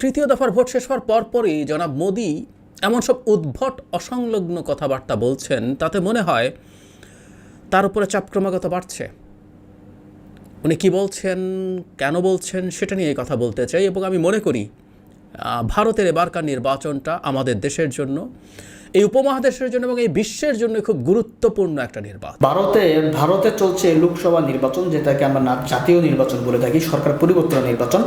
তৃতীয় দফার ভোট শেষ হওয়ার পরপরই জনাব মোদি এমন সব উদ্ভট, অসংলগ্ন কথাবার্তা বলছেন, তাতে মনে হয় তার উপরে চাপ ক্রমাগত বাড়ছে। উনি কি বলছেন, কেন বলছেন, সেটা নিয়ে কথা বলতে চাই এবং আমি মনে করি ভারতের এবারকার নির্বাচনটা আমাদের দেশের জন্য এই উপমহাদেশের জন্য এবং এই বিশ্বের জন্য খুব গুরুত্বপূর্ণ একটা নির্বাচন। ভারতে ভারতে চলছে লোকসভা নির্বাচন, যেটাকে আমরা জাতীয় নির্বাচন বলে থাকি, সরকার পরিবর্তন নির্বাচন।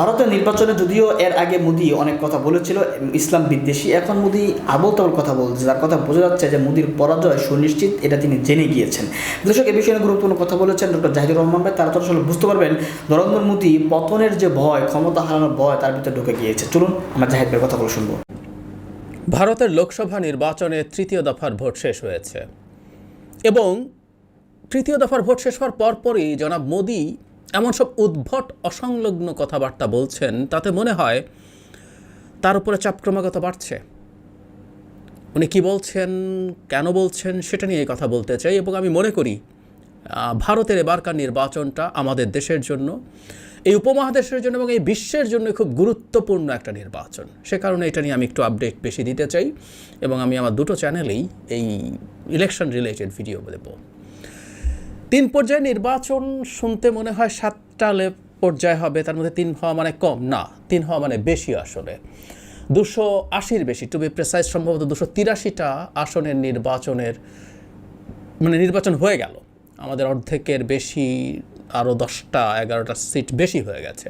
ভারতের নির্বাচনে যদিও এর আগে মোদি অনেক কথা বলেছিল, ইসলাম বিদ্বেষী। এখন মোদি আবল তাবল কথা বলছে, যার কথা বোঝা যাচ্ছে যে মোদির পরাজয় সুনিশ্চিত, এটা তিনি জেনে গিয়েছেন। দর্শক, এ বিষয়ে গুরুত্বপূর্ণ কথা বলেছেন ডক্টর জাহিদুর রহমান ভাই। তারা তো আসলে বুঝতে পারবেন, নরেন্দ্র মোদি পতনের যে ভয়, ক্ষমতা হারানোর ভয় তার ভিতরে ঢুকে গিয়েছে। চলুন, আমরা জাহিদ ভাইয়ের কথাগুলো শুনব। ভারতের লোকসভা নির্বাচনে তৃতীয় দফার ভোট শেষ হয়েছে। এবং তৃতীয় দফার ভোট শেষ হওয়ার পরপরই জনাব মোদি এমন সব উদ্ভট, অসংলগ্ন কথাবার্তা বলছেন, তাতে মনে হয় তার উপরে চাপ ক্রমাগত বাড়ছে। উনি কি বলছেন, কেন বলছেন, সেটা নিয়ে কথা বলতে চাই এবং আমি মনে করি ভারতের এবারকার নির্বাচনটা আমাদের দেশের জন্য এই উপমহাদেশের জন্য এবং এই বিশ্বের জন্য খুব গুরুত্বপূর্ণ একটা নির্বাচন। সে কারণে এটা নিয়ে আমি একটু আপডেট বেশি দিতে চাই এবং আমি আমার দুটো চ্যানেলেই এই ইলেকশন রিলেটেড ভিডিও দেবো। তিন পর্যায়ে নির্বাচন শুনতে মনে হয় সাতটা পর্যায় হবে, তার মধ্যে তিন হওয়া মানে কম। না, তিন হওয়া মানে বেশি আসলে। দুশো আশির বেশি টু বি প্রেসাইজ সম্ভবত দুশো তিরাশিটা আসনের নির্বাচনের মানে নির্বাচন হয়ে গেল। আমাদের অর্ধেকের বেশি আরও দশটা, এগারোটা সিট বেশি হয়ে গেছে।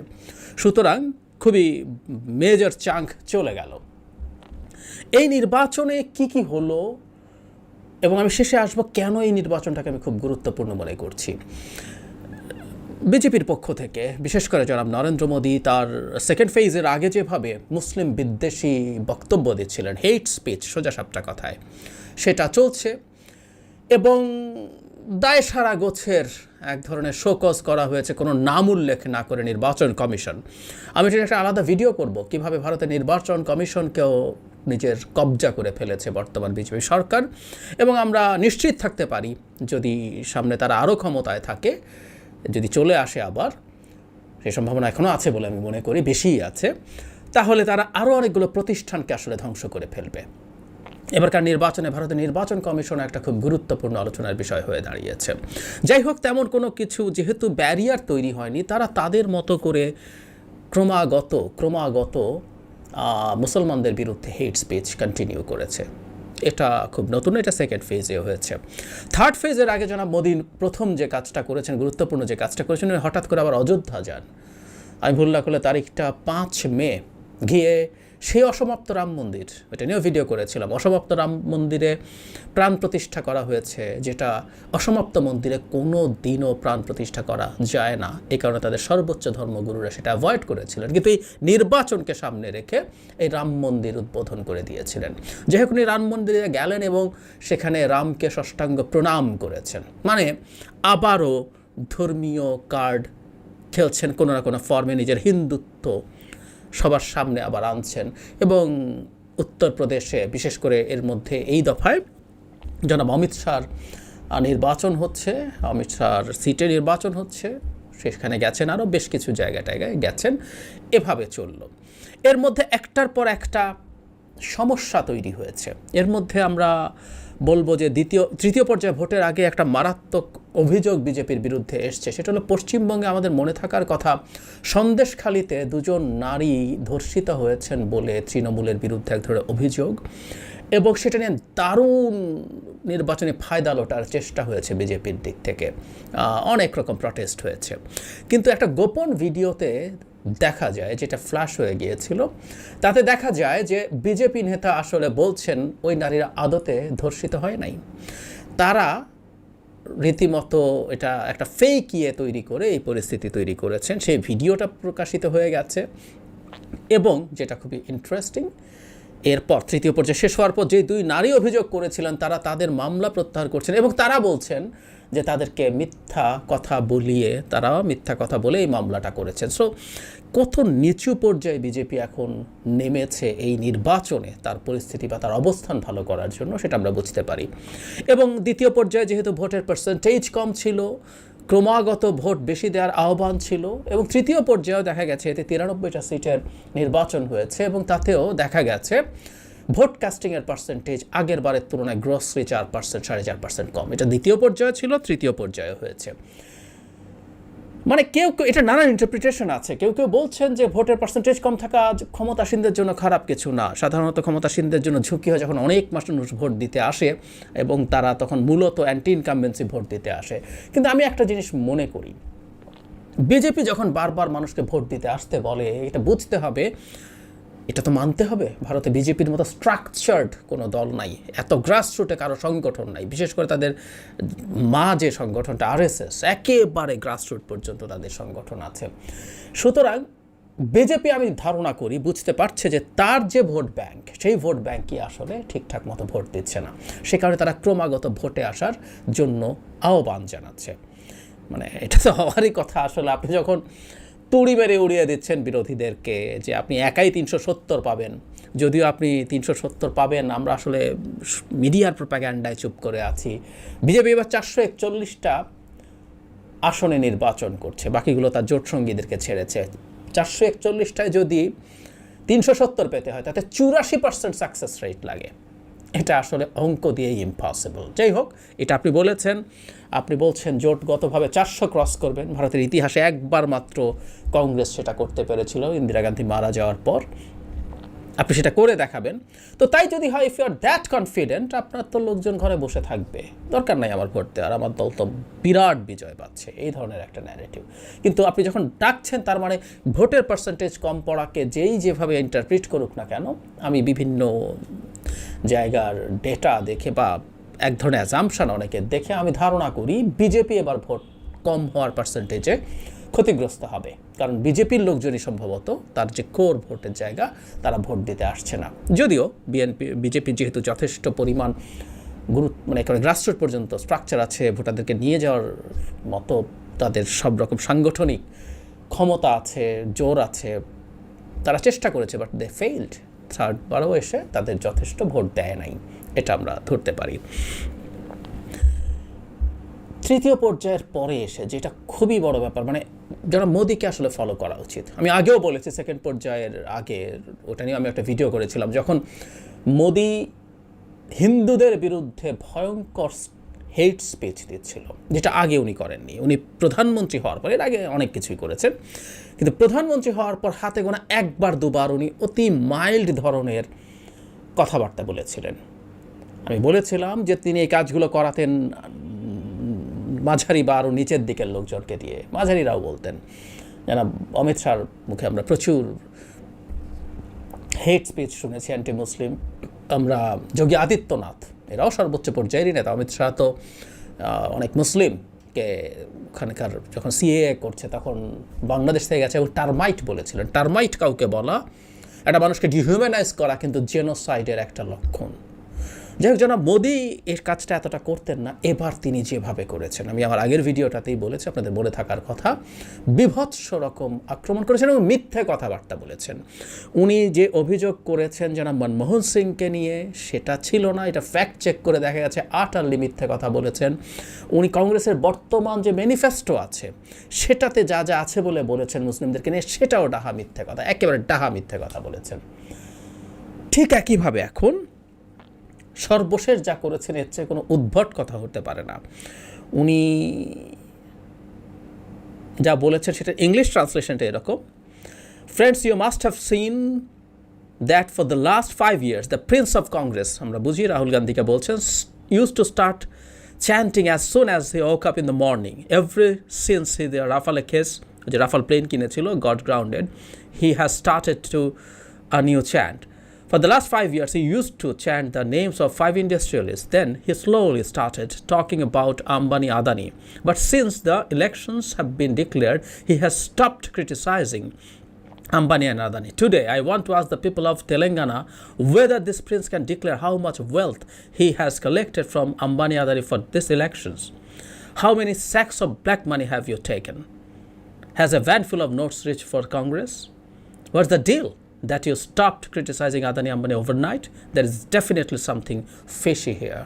সুতরাং খুবই মেজর চাঙ্ক চলে গেল। এই নির্বাচনে কি কি হলো এবং আমি শেষে আসব কেন এই নির্বাচনটাকে আমি খুব গুরুত্বপূর্ণ মনে করছি। বিজেপির পক্ষ থেকে, বিশেষ করে জনাব নরেন্দ্র মোদী তার সেকেন্ড ফেজের আগে যেভাবে মুসলিম বিদ্বেষী বক্তব্য দিচ্ছিলেন হেট স্পিচ সোজা সাপটা কথায়, সেটা চলছে এবং দায় সারা গোছের এক ধরনের শোকজ করা হয়েছে, কোনো নাম উল্লেখ না করে নির্বাচন কমিশন। আমি এটা একটা আলাদা ভিডিও করব, কীভাবে ভারতের নির্বাচন কমিশনকেও নিজের কবজা করে ফেলেছে বর্তমান বিজেপি সরকার। এবং আমরা নিশ্চিত থাকতে পারি, যদি সামনে তারা আরও ক্ষমতায় থাকে, যদি চলে আসে আবার সেই সম্ভাবনা এখনও আছে বলে আমি মনে করি, বেশিই আছে, তাহলে তারা আরও অনেকগুলো প্রতিষ্ঠানকে আসলে ধ্বংস করে ফেলবে। এবারকার নির্বাচনে ভারতের নির্বাচন কমিশন একটা খুব গুরুত্বপূর্ণ আলোচনার বিষয় হয়ে দাঁড়িয়েছে। যাই হোক, তেমন কোনো কিছু যেহেতু ব্যারিয়ার তৈরি হয়নি, তারা তাদের মতো করে ক্রমাগত ক্রমাগত মুসলমানদের বিরুদ্ধে হেট স্পিচ কন্টিনিউ করেছে। এটা খুব নতুন, এটা সেকেন্ড ফেজে হয়েছে। থার্ড ফেজের আগে জনাব মোদী প্রথম যে কাজটা করেছেন, গুরুত্বপূর্ণ যে কাজটা করেছেন হঠাৎ করে আবার অযোধ্যা যান। আমি ভুল না করলে তারিখটা পাঁচ মে গিয়ে সেই অসমাপ্ত রাম মন্দির, এটা নিয়েও ভিডিও করেছিলাম, অসমাপ্ত রাম মন্দিরে প্রাণ প্রতিষ্ঠা করা হয়েছে, যেটা অসমাপ্ত মন্দিরে কোনো দিনও প্রাণ প্রতিষ্ঠা করা যায় না। এই কারণে তাদের সর্বোচ্চ ধর্মগুরুরা সেটা অ্যাভয়েড করেছিলেন। কিন্তু এই নির্বাচনকে সামনে রেখে এই রাম মন্দির উদ্বোধন করে দিয়েছিলেন। যাই হোক, উনি রাম মন্দিরে গেলেন এবং সেখানে রামকে ষষ্ঠাঙ্গ প্রণাম করেছেন। মানে আবারও ধর্মীয় কার্ড খেলছেন কোনো না কোনো ফর্মে নিজের হিন্দুত্ব সবার সামনে আবার আনছেন এবং উত্তরপ্রদেশে, বিশেষ করে এর মধ্যে এই দফায় জনাব অমিত শাহর নির্বাচন হচ্ছে, অমিত শাহর সিটে নির্বাচন হচ্ছে, সেখানে গেছেন আরও বেশ কিছু জায়গা টায়গায় গেছেন, এভাবে চলল। এর মধ্যে একটার পর একটা সমস্যা তৈরি হয়েছে। এর মধ্যে আমরা বলব যে দ্বিতীয়, তৃতীয় পর্যায়ে ভোটের আগে একটা মারাত্মক অভিযোগ বিজেপির বিরুদ্ধে এসছে। সেটা হলো পশ্চিমবঙ্গে আমাদের মনে থাকার কথা। সন্দেশখালিতে দুজন নারী ধর্ষিত হয়েছেন বলে তৃণমূলের বিরুদ্ধে এক ধরনের অভিযোগ। এবং সেটা নিয়ে দারুণ নির্বাচনে ফায়দা লোটার চেষ্টা হয়েছে বিজেপির দিক থেকে। অনেক রকম প্রটেস্ট হয়েছে। কিন্তু একটা গোপন ভিডিওতে দেখা যায়, যেটা ফ্ল্যাশ হয়ে গিয়েছিল, তাতে দেখা যায় যে বিজেপি নেতা আসলে বলছেন, ওই নারীরা আদতে ধর্ষিত হয় নাই। তারা রীতিমতো এটা একটা ফেক ইয়ে তৈরি করে, এই পরিস্থিতি তৈরি করেছেন। সেই ভিডিওটা প্রকাশিত হয়ে গেছে এবং যেটা খুবই ইন্টারেস্টিং এরপর তৃতীয় পর্যায়ে শেষ হওয়ার পর যে দুই নারী অভিযোগ করেছিলেন, তারা তাদের মামলা প্রত্যাহার করছেন এবং তারা বলছেন যে তাদেরকে মিথ্যা কথা বলিয়ে তারা মিথ্যা কথা বলে এই মামলাটা করেছেন। সো কত নিচু পর্যায়ে বিজেপি এখন নেমেছে এই নির্বাচনে? তার পরিস্থিতি বা তার অবস্থান ভালো করার জন্য সেটা আমরা বুঝতে পারি। এবং দ্বিতীয় পর্যায়ে যেহেতু ভোটের পার্সেন্টেজ কম ছিল, ক্রমাগত ভোট বেশি দেওয়ার আহ্বান ছিল এবং তৃতীয় পর্যায়েও দেখা গেছে এতে তিরানব্বইটা সিটের নির্বাচন হয়েছে এবং তাতেও দেখা গেছে ভোট কাস্টিংয়ের পার্সেন্টেজ আগের বারের তুলনায় গ্রসরি চার পার্সেন্ট সাড়ে চার পার্সেন্ট কম। এটা দ্বিতীয় পর্যায়ে ছিল, তৃতীয় পর্যায়ে হয়েছে। মানে কেউ কেউ, এটা নানান ইন্টারপ্রিটেশন আছে। কেউ কেউ বলছেন যে ভোটের পার্সেন্টেজ কম থাকা ক্ষমতাসীনদের জন্য খারাপ কিছু না। সাধারণত ক্ষমতাসীনদের জন্য ঝুঁকি হয় যখন অনেক মানুষ ভোট দিতে আসে এবং তারা তখন মূলত অ্যান্টি ইনকামবেন্সি ভোট দিতে আসে। কিন্তু আমি একটা জিনিস মনে করি। বিজেপি যখন বারবার মানুষকে ভোট দিতে আসতে বলে, এটা বুঝতে হবে এটা তো মানতে হবে। ভারতে বিজেপির মতো স্ট্রাকচার্ড কোনো দল নাই। এত গ্রাসরুটে কারও সংগঠন নাই। বিশেষ করে তাদের মা যে সংগঠনটা আরএসএস একেবারে গ্রাসরুট পর্যন্ত তাদের সংগঠন আছে। সুতরাং বিজেপি আমি ধারণা করি, বুঝতে পারছে যে তার যে ভোট ব্যাংক, সেই ভোট ব্যাংকই আসলে ঠিকঠাক মতো ভোট দিচ্ছে না। সে কারণে তারা ক্রমাগত ভোটে আসার জন্য আহ্বান জানাচ্ছে। মানে এটা তো হওয়ারই কথা আসলে। আপনি যখন তুড়ি মেরে উড়িয়ে দিচ্ছেন বিরোধীদেরকে যে আপনি একাই তিনশো সত্তর পাবেন। যদিও আপনি তিনশো সত্তর পাবেন, আমরা আসলে মিডিয়ার প্রোপাগ্যান্ডায় চুপ করে আছি। বিজেপি এবার চারশো একচল্লিশটা আসনে নির্বাচন করছে, বাকিগুলো তার জোট সঙ্গীদেরকে ছেড়েছে। চারশো একচল্লিশটায় যদি তিনশো সত্তর পেতে হয়, তাতে চুরাশি পার্সেন্ট সাকসেস রেট লাগে। এটা আসলে অঙ্ক দিয়েই ইম্পসিবল যাই হোক, এটা আপনি বলেছেন। আপনি বলছেন জোটগতভাবে চারশো ক্রস করবেন। ভারতের ইতিহাসে একবার মাত্র কংগ্রেস সেটা করতে পেরেছিল ইন্দিরা গান্ধী মারা যাওয়ার পর। আপনি সেটা করে দেখাবেন। তো তাই যদি হয় if you are that confident আপনার তো লোকজন ঘরে বসে থাকবে। দরকার নাই আমার ভোট দেওয়ার। আমার দল তো বিরাট বিজয় পাচ্ছে। এই ধরনের একটা ন্যারেটিভ কিন্তু আপনি যখন ডাকছেন, তার মানে ভোটের পার্সেন্টেজ কম পড়াকে যেই যেভাবে ইন্টারপ্রিট করুক না কেন, আমি বিভিন্ন জায়গার ডেটা দেখে বা এক ধরনের অ্যাজাম্পশন অনেকে দেখে আমি ধারণা করি বিজেপি এবার ভোট কম হওয়ার পার্সেন্টেজে ক্ষতিগ্রস্ত হবে। কারণ বিজেপির লোকজনই সম্ভবত তার যে কোর ভোটের জায়গা তারা ভোট দিতে আসছে না। যদিও বিএনপি বিজেপি যেহেতু যথেষ্ট পরিমাণ গুরুত্ব মানে একেবারে গ্রাসরুট পর্যন্ত স্ট্রাকচার আছে, ভোটারদেরকে নিয়ে যাওয়ার মতো তাদের সব রকম সাংগঠনিক ক্ষমতা আছে, জোর আছে, তারা চেষ্টা করেছে বাট দে ফেইল্ড থার্ড বারও এসে তাদের যথেষ্ট ভোট দেয় নাই। এটা আমরা ধরতে পারি। তৃতীয় পর্যায়ের পরে এসে যেটা খুবই বড় ব্যাপার মানে যারা মোদিকে আসলে ফলো করা উচিত। আমি আগেও বলেছি সেকেন্ড পর্যায়ের আগে, ওটা নিয়ে আমি একটা ভিডিও করেছিলাম, যখন মোদি হিন্দুদের বিরুদ্ধে ভয়ঙ্কর হেট স্পিচ দিচ্ছিল, যেটা আগে উনি করেননি। উনি প্রধানমন্ত্রী হওয়ার পর, এর আগে অনেক কিছুই করেছেন, কিন্তু প্রধানমন্ত্রী হওয়ার পর হাতে গোনা একবার, দুবার উনি অতি মাইল্ড ধরনের কথাবার্তা বলেছিলেন। আমি বলেছিলাম যে তিনি এই কাজগুলো করাতেন, মাঝারি বা আরও নিচের দিকের লোকজনকে দিয়ে। মাঝারিরাও বলতেন যেন অমিত শাহর মুখে আমরা প্রচুর হেট স্পিচ শুনেছি অ্যান্টি মুসলিম আমরা যোগী আদিত্যনাথ এরাও সর্বোচ্চ পর্যায়েরই নেতা অমিত শাহ তো অনেক মুসলিমকে ওখানকার যখন সিএ করছে তখন বাংলাদেশ থেকে গেছে এবং টার্মাইট বলেছিলেন। টার্মাইট কাউকে বলা, একটা মানুষকে ডিহিউম্যানাইজ করা কিন্তু জেনোসাইডের একটা লক্ষণ। যাই হোক, জনাব মোদি এর কাজটা এতটা করতেন না, এবার তিনি যেভাবে করেছেন। আমি আমার আগের ভিডিওটাতেই বলেছি, আপনাদের বলে থাকার কথা। বিভৎস রকম আক্রমণ করেছেন এবং মিথ্যে কথাবার্তা বলেছেন। উনি যে অভিযোগ করেছেন জনাব মনমোহন সিংকে নিয়ে, সেটা ছিল না। এটা ফ্যাক্ট চেক করে দেখা গেছে, আটারলি মিথ্যে কথা বলেছেন। উনি কংগ্রেসের বর্তমান যে ম্যানিফেস্টো আছে, সেটাতে যা যা আছে বলে বলেছেন মুসলিমদেরকে নিয়ে, সেটাও ডাহা মিথ্যে কথা, একেবারে ডাহা মিথ্যে কথা বলেছেন। ঠিক একইভাবে এখন সর্বশেষ যা করেছেন এর চেয়ে কোনো উদ্ভট কথা হতে পারে না উনি যা বলেছেন সেটা ইংলিশ ট্রান্সলেশনটা এরকম friends you must have seen that for the last five years the prince of Congress আমরা বুঝি রাহুল গান্ধীকে বলছেন use to start chanting as soon as he woke up in the morning. Every since he the Rafale case, যে Rafale plane কিনেছিল got grounded he has started to a new chant. For the last five years, he used to chant the names of five industrialists. Then he slowly started talking about Ambani Adani. But since the elections have been declared, he has stopped criticizing Ambani and Adani. Today, I want to ask the people of Telangana whether this prince can declare how much wealth he has collected from Ambani Adani for these elections. How many sacks of black money have you taken? Has a van full of notes reached for Congress? What's the deal that you stopped criticizing Adani Ambani overnight? There is definitely something fishy here.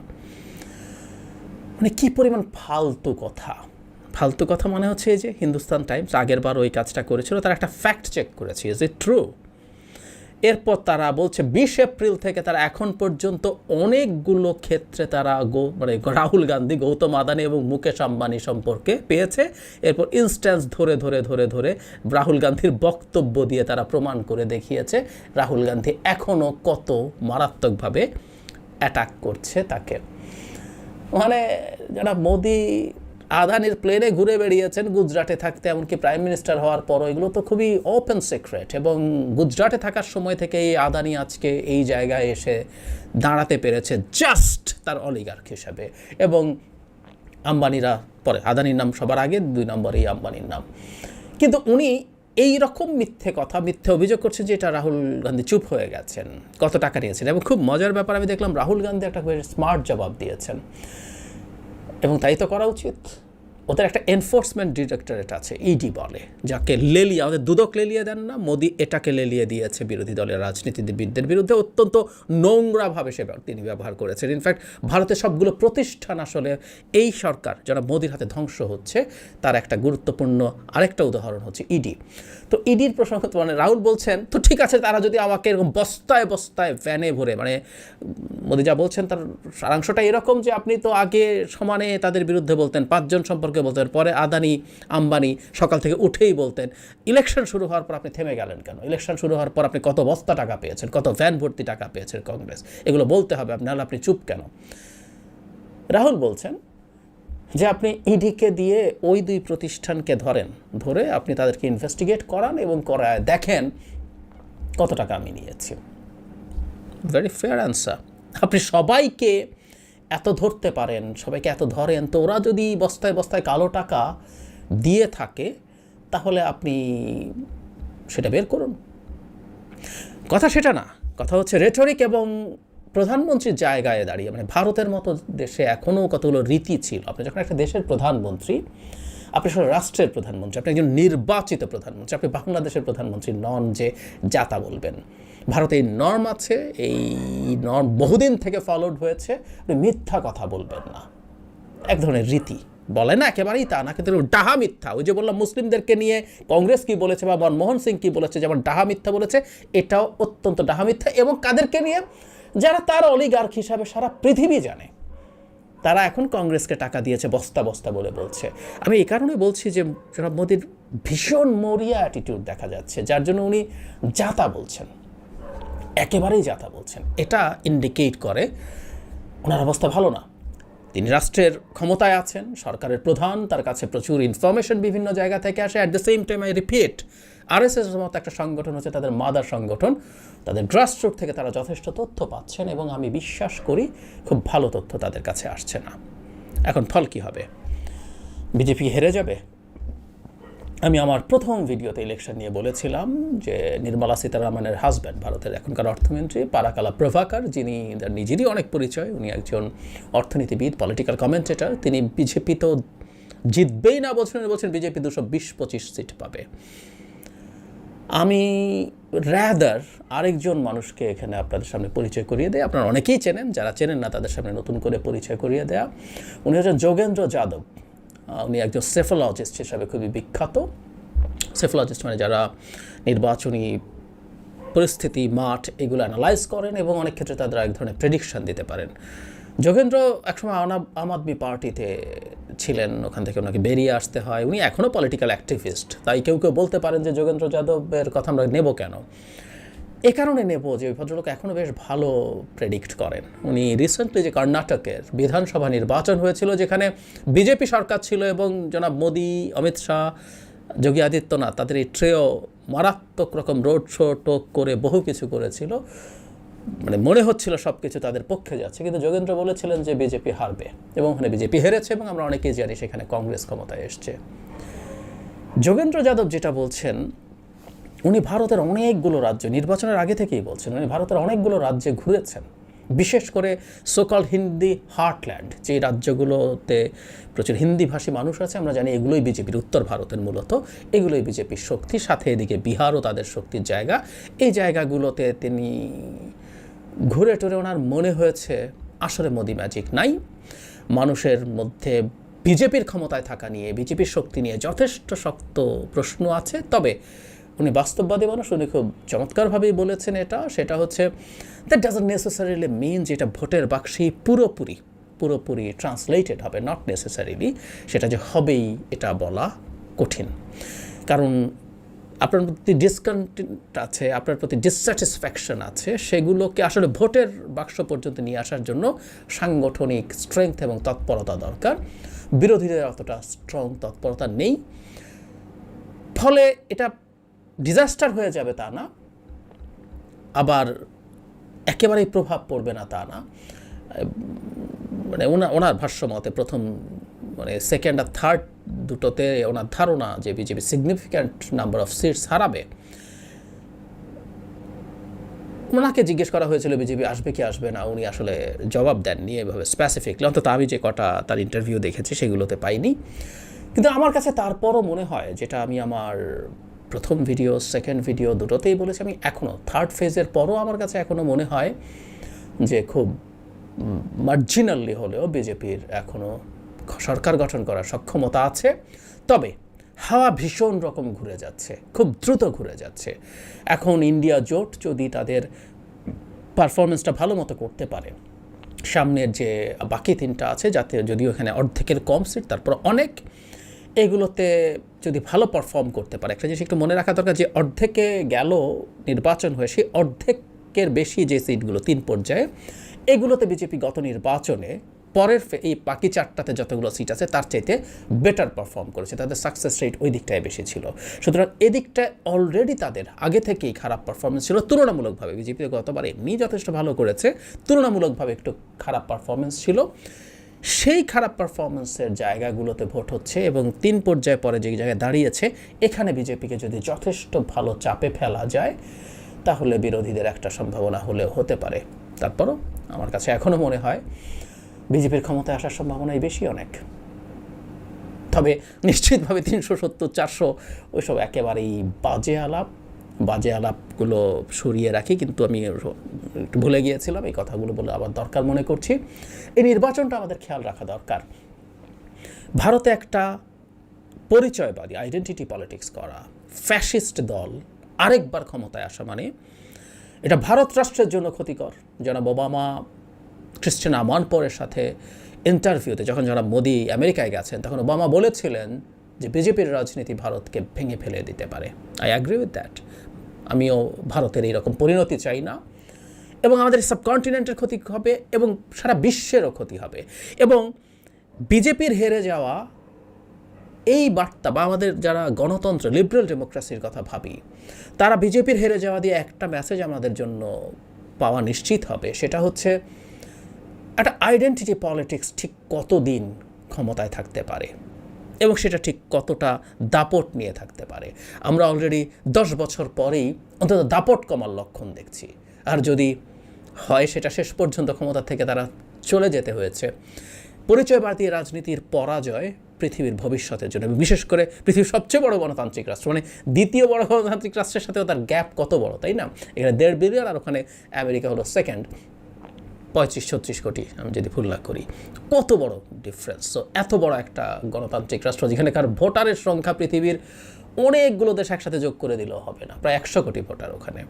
মানে কি পরিমাণ ফালতু কথা ফালতু কথা মনে হচ্ছে যে হিন্দুস্তান টাইমস আগের বার ওই কাজটা করেছিল তার একটা ফ্যাক্ট চেক করেছে ইজ ইট ট্রু এরপর তারা বলছে, বিশ এপ্রিল থেকে তারা এখন পর্যন্ত অনেকগুলো ক্ষেত্রে তারা গৌ মানে রাহুল গান্ধী, গৌতম আদানি এবং মুকেশ আম্বানি সম্পর্কে পেয়েছে। এরপর ইনস্ট্যান্স ধরে ধরে ধরে ধরে রাহুল গান্ধীর বক্তব্য দিয়ে তারা প্রমাণ করে দেখিয়েছে রাহুল গান্ধী এখনও কত মারাত্মকভাবে অ্যাটাক করছে তাকে। মানে যারা মোদি আদানির প্লেনে ঘুরে বেরিয়েছেন গুজরাটে থাকতে, এমনকি প্রাইম মিনিস্টার হওয়ার পরও। এগুলো তো খুবই ওপেন সিক্রেট এবং গুজরাটে থাকার সময় থেকে এই আদানি আজকে এই জায়গায় এসে দাঁড়াতে পেরেছে জাস্ট তার অলিগার্ক হিসাবে। এবং আম্বানিরা পরে, আদানির নাম সবার আগে, দুই নম্বরেই আম্বানির নাম। কিন্তু উনি এই রকম মিথ্যে কথা, মিথ্যে অভিযোগ করছে যে এটা রাহুল গান্ধী চুপ হয়ে গেছেন, কত টাকা নিয়েছেন। এবং খুব মজার ব্যাপার, আমি দেখলাম রাহুল গান্ধী একটা স্মার্ট জবাব দিয়েছেন। এবং তাই তো করা উচিত। ওদের একটা এনফোর্সমেন্ট ডিরেক্টরেট আছে ইডি বলে, যাকে লেলিয়ে আমাদের দুদক লেলিয়ে দেন না, মোদি এটাকে লেলিয়ে দিয়েছে বিরোধী দলের রাজনীতিবিদদের বিরুদ্ধে। অত্যন্ত নোংরাভাবে সে তিনি ব্যবহার করেছেন। ইনফ্যাক্ট ভারতের সবগুলো প্রতিষ্ঠান আসলে এই সরকার, যারা মোদির হাতে ধ্বংস হচ্ছে, তার একটা গুরুত্বপূর্ণ আরেকটা উদাহরণ হচ্ছে ইডি তো ইডির প্রসঙ্গ তো মানে রাহুল বলছেন, তো ঠিক আছে, তারা যদি আমাকে এরকম বস্তায় বস্তায় ভ্যানে ভরে মানে মোদি যা বলছেন, তার সারাংশটা এরকম যে আপনি তো আগে সমানে তাদের বিরুদ্ধে বলতেন, পাঁচজন সম্পর্কে বলতেন, পরে আদানি, আম্বানি সকাল থেকে উঠেই বলতেন। ইলেকশন শুরু হওয়ার পর আপনি থেমে গেলেন কেন? ইলেকশন শুরু হওয়ার পর আপনি কত বস্তা টাকা পেয়েছেন, কত ভ্যান ভর্তি টাকা পেয়েছেন কংগ্রেস? এগুলো বলতে হবে আপনি নাহলে আপনি চুপ কেন? রাহুল বলছেন যে আপনি ইডিকে দিয়ে ওই দুই প্রতিষ্ঠানকে ধরেন, ধরে আপনি তাদেরকে ইনভেস্টিগেট করান এবং করায় দেখেন কত টাকা আমি নিয়েছি। ভেরি ফেয়ার অ্যান্সার আপনি সবাইকে এত ধরতে পারেন, সবাইকে এত ধরেন, তো ওরা যদি বস্তায় বস্তায় কালো টাকা দিয়ে থাকে, তাহলে আপনি সেটা বের করুন। কথা সেটা না, কথা হচ্ছে রেটরিক এবং প্রধানমন্ত্রীর জায়গায় দাঁড়িয়ে মানে ভারতের মতো দেশে এখনও কতগুলো রীতি ছিল? আপনি যখন একটা দেশের প্রধানমন্ত্রী, আপনি আসলে রাষ্ট্রের প্রধানমন্ত্রী, আপনি একজন নির্বাচিত প্রধানমন্ত্রী, আপনি বাংলাদেশের প্রধানমন্ত্রী নন যে যাতা বলবেন। ভারতে এই নর্ম আছে, এই নর্ম বহুদিন থেকে ফলোড হয়েছে, আপনি মিথ্যা কথা বলবেন না। এক ধরনের রীতি। বলে না, একেবারেই তা না, কিন্তু ডাহা মিথ্যা। ওই যে বললাম, মুসলিমদেরকে নিয়ে কংগ্রেস কি বলেছে বা মনমোহন সিং কি বলেছে, যেমন ডাহা মিথ্যা বলেছে, এটাও অত্যন্ত ডাহা মিথ্যা। এবং কাদেরকে নিয়ে? যারা তার অলিগার্ক হিসাবে সারা পৃথিবী জানে, তারা এখন কংগ্রেসকে টাকা দিয়েছে, বস্তা বস্তা বলে বলছে। আমি এই কারণে বলছি যে জনাব মোদীর ভীষণ মরিয়া অ্যাটিটিউড দেখা যাচ্ছে, যার জন্য উনি যাতা বলছেন, একেবারেই যাতা বলছেন। এটা ইন্ডিকেট করে, ওনার অবস্থা ভালো না। তিনি রাষ্ট্রের ক্ষমতায় আছেন, সরকারের প্রধান, তার কাছে প্রচুর ইনফরমেশন বিভিন্ন জায়গা থেকে আসে at the same time I repeat RSS মতো একটা সংগঠন হচ্ছে তাদের মাদার সংগঠন। তাদের গ্রাসরুট থেকে তারা যথেষ্ট তথ্য পাচ্ছেন এবং আমি বিশ্বাস করি খুব ভালো তথ্য তাদের কাছে আসছে না। এখন ফল কী হবে? বিজেপি হেরে যাবে? আমি আমার প্রথম ভিডিওতে ইলেকশন নিয়ে বলেছিলাম যে নির্মলা সীতারামনের হাজব্যান্ড ভারতের এখনকার অর্থমন্ত্রী পারাকালা প্রভাকর, যিনি তার নিজেরই অনেক পরিচয়, উনি একজন অর্থনীতিবিদ পলিটিক্যাল কমেন্টেটর তিনি বিজেপি তো জিতবেই না বলছেন বলছেন বিজেপি দুশো বিশ পঁচিশ সিট পাবে। আমি র্যাদার আরেকজন মানুষকে এখানে আপনাদের সামনে পরিচয় করিয়ে দেয় আপনারা অনেকেই চেনেন, যারা চেনেন না তাদের সামনে নতুন করে পরিচয় করিয়ে দেয়া। উনি হচ্ছেন যোগেন্দ্র যাদব। উনি একজন সেফোলজিস্ট হিসাবে খুবই বিখ্যাত। সেফোলজিস্ট মানে যারা নির্বাচনী পরিস্থিতি, মাঠ এগুলো অ্যানালাইজ করেন এবং অনেক ক্ষেত্রে তারা এক ধরনের প্রেডিকশন দিতে পারেন। যোগেন্দ্র একসময় আম আদমি পার্টিতে ছিলেন, ওখান থেকে ওনাকে বেরিয়ে আসতে হয়। উনি এখনও পলিটিক্যাল অ্যাক্টিভিস্ট তাই কেউ কেউ বলতে পারেন যে যোগেন্দ্র যাদবের কথা আমরা নেব কেন? এ কারণে নেব যে ওই ভদ্রলোক এখনও বেশ ভালো প্রেডিক্ট করেন। উনি রিসেন্টলি যে কর্ণাটকের বিধানসভা নির্বাচন হয়েছিল, যেখানে বিজেপি সরকার ছিল এবং জনাব মোদি, অমিত শাহ, যোগী আদিত্যনাথ তাদের এই ট্রেও মারাত্মক রকম রোড শো টোক করে বহু কিছু করেছিল। মানে মনে হচ্ছিল সব কিছু তাদের পক্ষে যাচ্ছে, কিন্তু যোগেন্দ্র বলেছিলেন যে বিজেপি হারবে এবং ওখানে বিজেপি হেরেছে এবং আমরা অনেকেই জানি সেখানে কংগ্রেস ক্ষমতায় এসছে। যোগেন্দ্র যাদব যেটা বলছেন উনি ভারতের অনেকগুলো রাজ্য, নির্বাচনের আগে থেকেই বলছেন, উনি ভারতের অনেকগুলো রাজ্যে ঘুরেছেন। বিশেষ করে সোকল হিন্দি হার্টল্যান্ড যে রাজ্যগুলোতে প্রচুর হিন্দিভাষী মানুষ আছে, আমরা জানি এগুলোই বিজেপির উত্তর ভারতের মূলত। এগুলোই বিজেপির শক্তি, সাথে এদিকে বিহারও তাদের শক্তির জায়গা। এই জায়গাগুলোতে তিনি ঘুরে টুরে ওনার মনে হয়েছে, আসলে মোদি ম্যাজিক নাই। মানুষের মধ্যে বিজেপির ক্ষমতায় থাকা নিয়ে, বিজেপির শক্তি নিয়ে যথেষ্ট শক্ত প্রশ্ন আছে। তবে উনি বাস্তববাদী মানুষ, উনি খুব চমৎকারভাবেই বলেছেন এটা। সেটা হচ্ছে দ্যাট ডাজন্ট নেসেসারিলি মিন যেটা ভোটের বাক্সেই পুরোপুরি পুরোপুরি ট্রান্সলেটেড হবে নট নেসেসারিলি সেটা যে হবেই এটা বলা কঠিন। কারণ আপনার প্রতি ডিসকন্টেন্ট আছে, আপনার প্রতি ডিসস্যাটিসফ্যাকশন আছে, সেগুলোকে আসলে ভোটের বাক্স পর্যন্ত নিয়ে আসার জন্য সাংগঠনিক স্ট্রেংথ এবং তৎপরতা দরকার। বিরোধীদের অতটা স্ট্রং তৎপরতা নেই। ফলে এটা ডিজাস্টার হয়ে যাবে তা না। আবার একেবারেই প্রভাব পড়বে না তা না। মানে ওনার ওনার ভাষ্য মতে প্রথম মানে সেকেন্ড আর থার্ড দুটোতে ওনার ধারণা যে BJP significant number of seats হারাবে, ওনাকে জিজ্ঞেস করা হয়েছিল বিজেপি আসবে কি আসবে না, উনি আসলে জবাব দেননি এভাবে স্পেসিফিকলি অন্তত আমি যে কটা তার ইন্টারভিউ দেখেছি সেগুলোতে পাইনি। কিন্তু আমার কাছে তারপরও মনে হয়, যেটা আমি আমার প্রথম ভিডিও সেকেন্ড ভিডিও দুটোতেই বলেছি, আমি এখনও থার্ড ফেজের পরও আমার কাছে এখনও মনে হয় যে খুব মার্জিনালি হলেও বিজেপির এখনও সরকার গঠন করার সক্ষমতা আছে। তবে হাওয়া ভীষণ রকম ঘুরে যাচ্ছে, খুব দ্রুত ঘুরে যাচ্ছে। এখন ইন্ডিয়া জোট যদি তাদের পারফরমেন্সটা ভালো মতো করতে পারে, সামনের যে বাকি তিনটা আছে, যাতে যদিও এখানে অর্ধেকের কম সিট তারপর অনেক এগুলোতে যদি ভালো পারফর্ম করতে পারে, একটা জিনিস একটু মনে রাখা দরকার যে অর্ধেকে গেল নির্বাচন হয়ে, সেই অর্ধেকের বেশি যে সিটগুলো তিন পর্যায়ে, এগুলোতে বিজেপি গত নির্বাচনে পরের এই বাকি চারটাতে যতগুলো সিট আছে, তার চাইতে বেটার পারফর্ম করেছে। তাদের সাকসেস রেট ওই দিকটায় বেশি ছিল। সুতরাং এদিকটায় অলরেডি তাদের আগে থেকেই খারাপ পারফরমেন্স ছিল। তুলনামূলকভাবে বিজেপি গতবার এমনি যথেষ্ট ভালো করেছে, তুলনামূলকভাবে একটু খারাপ পারফরমেন্স ছিল। সেই খারাপ পারফরমেন্সের জায়গাগুলোতে ভোট হচ্ছে এবং তিন পর্যায়ে পরে যে জায়গায় দাঁড়িয়েছে, এখানে বিজেপিকে যদি যথেষ্ট ভালো চাপে ফেলা যায়, তাহলে বিরোধীদের একটা সম্ভাবনা হলেও হতে পারে। তারপরও আমার কাছে এখনও মনে হয় বিজেপির ক্ষমতায় আসার সম্ভাবনাই বেশি অনেক। তবে নিশ্চিতভাবে তিনশো সত্তর, চারশো, ওইসব একেবারেই বাজে আলাপ। বাজে আলাপগুলো সরিয়ে রাখি, কিন্তু আমি একটু ভুলে গিয়েছিলাম, এই কথাগুলো বলে আবার দরকার মনে করছি। এই নির্বাচনটা আমাদের খেয়াল রাখা দরকার। ভারতে একটা পরিচয়বাদী আইডেন্টিটি পলিটিক্স করা ফ্যাসিস্ট দল আরেকবার ক্ষমতায় আসা মানে এটা ভারত রাষ্ট্রের জন্য ক্ষতিকর। জনাব ওবামা ক্রিশ্চিয়ান আমানপরের সাথে ইন্টারভিউতে যখন যারা মোদি আমেরিকায় গেছেন, তখন ওবামা বলেছিলেন যে, বিজেপির রাজনীতি ভারতকে ভেঙে ফেলে দিতে পারে। আই অ্যাগ্রি উইথ দ্যাট আমিও ভারতের এইরকম পরিণতি চাই না। এবং আমাদের সাবকন্টিনেন্টের ক্ষতি হবে এবং সারা বিশ্বেরও ক্ষতি হবে। এবং বিজেপির হেরে যাওয়া এই বার্তা বা আমাদের যারা গণতন্ত্র লিবারেল ডেমোক্রেসির কথা ভাবি, তারা বিজেপির হেরে যাওয়া দিয়ে একটা মেসেজ আমাদের জন্য পাওয়া নিশ্চিত হবে। সেটা হচ্ছে একটা আইডেন্টিটি পলিটিক্স ঠিক কতদিন ক্ষমতায় থাকতে পারে? এবং সেটা ঠিক কতটা দাপট নিয়ে থাকতে পারে। আমরা অলরেডি দশ বছর পরেই অন্তত দাপট কমার লক্ষণ দেখছি। আর যদি হয় সেটা শেষ পর্যন্ত ক্ষমতা থেকে তারা চলে যেতে হয়েছে। পরিচয় বাড়তি রাজনীতির পরাজয় পৃথিবীর ভবিষ্যতের জন্য, বিশেষ করে পৃথিবীর সবচেয়ে বড় গণতান্ত্রিক রাষ্ট্র মানে দ্বিতীয় বড় গণতান্ত্রিক রাষ্ট্রের সাথেও তার গ্যাপ কত বড়, তাই না? এখানে দেড় বিলিয়ন আর ওখানে আমেরিকা হলো সেকেন্ড পঁয়ত্রিশ ছত্রিশ কোটি, আমি যদি ভুল না করি। কত বড় ডিফারেন্স সো এত বড় একটা গণতান্ত্রিক রাষ্ট্র যেখানকার ভোটারের সংখ্যা পৃথিবীর অনেকগুলো দেশ একসাথে যোগ করে দিলেও হবে না, প্রায় একশো কোটি ভোটার ওখানে।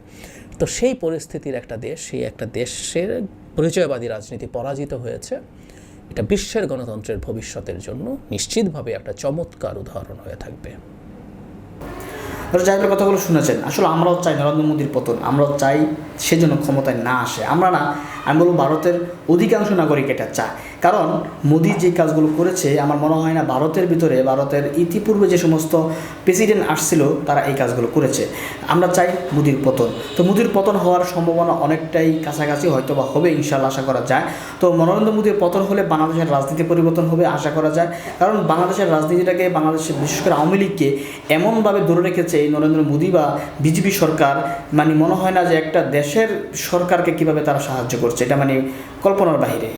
তো সেই পরিস্থিতির একটা দেশ, সেই একটা দেশের পরিচয়বাদী রাজনীতি পরাজিত হয়েছে। এটা বিশ্বের গণতন্ত্রের ভবিষ্যতের জন্য নিশ্চিতভাবে একটা চমৎকার উদাহরণ হয়ে থাকবে। ধরো জাহিদের কথাগুলো শুনেছেন। আসলে আমরাও চাই নরেন্দ্র মোদীর পতন, আমরাও চাই সেজন্য ক্ষমতায় না আসে। আমরা না, আমি বলব ভারতের অধিকাংশ নাগরিক এটা চায়। কারণ মোদী যে কাজগুলো করেছে, আমার মনে হয় না ভারতের ভিতরে, ভারতের ইতিপূর্বে যে সমস্ত প্রেসিডেন্ট আসছিল, তারা এই কাজগুলো করেছে। আমরা চাই মোদির পতন। তো মোদির পতন হওয়ার সম্ভাবনা অনেকটাই কাছাকাছি হয়তো বা হবে ইনশাল্লাহ আশা করা যায়। তো নরেন্দ্র মোদীর পতন হলে বাংলাদেশের রাজনীতি পরিবর্তন হবে, আশা করা যায়। কারণ বাংলাদেশের রাজনীতিটাকে বাংলাদেশের, বিশেষ করে আওয়ামী লীগকে এমনভাবে ধরে রেখেছে এই নরেন্দ্র মোদী বা বিজেপি সরকার মানে মনে হয় না যে একটা দেশের সরকারকে কীভাবে তারা সাহায্য করছে, এটা মানে কল্পনার বাইরে